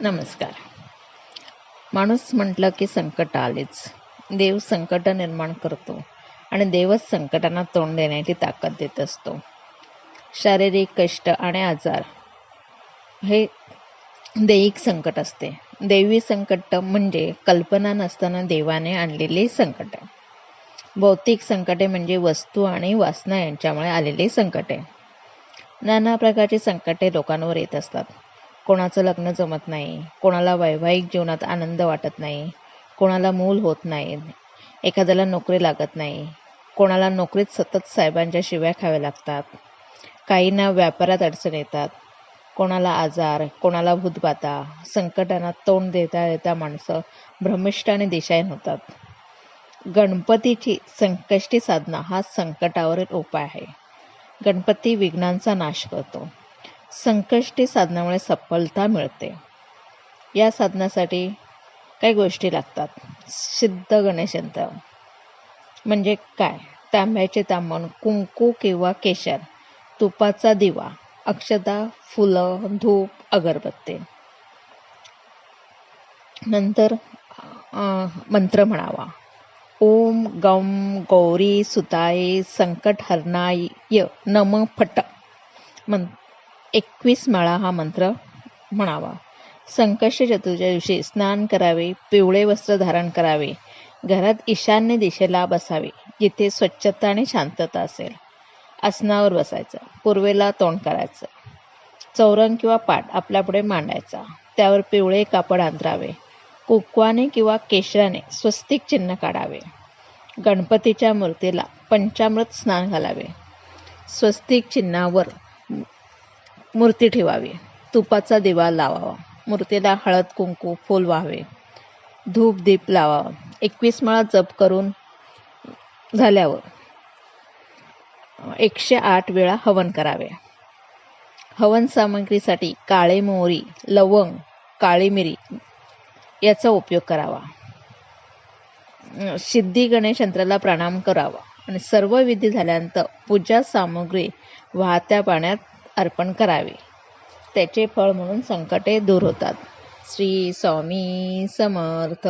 नमस्कार. माणूस म्हटलं की संकट आलेच. देव संकट निर्माण करतो आणि देवच संकटांना तोंड देण्याची ताकद देत असतो. शारीरिक कष्ट आणि आजार हे दैहिक संकट असते. दैवी संकट म्हणजे कल्पना नसताना देवाने आणलेले संकट भौतिक संकटे म्हणजे वस्तू आणि वासना यांच्यामुळे आलेले संकटे नाना प्रकारची संकटे लोकांवर येत असतात. कोणाचं लग्न जमत नाही. कोणाला वैवाहिक जीवनात आनंद वाटत नाही. कोणाला मूल होत नाही. एखाद्याला नोकरी लागत नाही. कोणाला नोकरीत सतत साहेबांच्या शिव्या खाव्या लागतात. काहींना व्यापारात अडचण येतात. कोणाला आजार कोणाला भूतबाधा संकटांना तोंड देता देता माणसं भ्रमिष्ट आणि दिशाहीन होतात. गणपतीची संकष्टी साधना हा संकटावरील उपाय आहे. गणपती विघ्नांचा नाश करतो. संकष्टी साधनामुळे सफलता मिळते. या साधनासाठी काही गोष्टी लागतात. सिद्ध गणेश यंत्र. म्हणजे काय? तांब्याचे तांबण कुंकू किंवा केशर तुपाचा दिवा अक्षता फुलं धूप अगरबत्ती. नंतर मंत्र म्हणावा. ओम गम गौरी सुताय संकट हरणाय नम फट. मं एकवीस माळा हा मंत्र म्हणावा. संकष्ट चतुर्थीच्या दिवशी स्नान करावे पिवळे वस्त्र धारण करावे घरात ईशान्य दिशेला बसावे जिथे स्वच्छता आणि शांतता असेल. आसनावर बसायचं पूर्वेला तोंड करायचं. चौरंग किंवा पाट आपल्यापुढे मांडायचा त्यावर पिवळे कापड अंतरावे कुकवाने किंवा केशराने स्वस्तिक चिन्ह काढावे. गणपतीच्या मूर्तीला पंचामृत स्नान घालावे. स्वस्तिक चिन्हावर मूर्ती ठेवावी. तुपाचा दिवा लावावा. मूर्तीला हळद कुंकू फूल व्हावे. धूप दीप लावावा. एकवीस माळा जप करून झाल्यावर एकशे आठ वेळा हवन करावे. हवन सामग्रीसाठी काळे मोहरी लवंग काळी मिरी याचा उपयोग करावा. सिद्धी गणेश यंत्राला प्रणाम करावा. आणि सर्व विधी झाल्यानंतर पूजा सामग्री वाहत्या पाण्यात अर्पण करावे. त्याचे फळ म्हणून संकटे दूर होतात. श्री स्वामी समर्थ.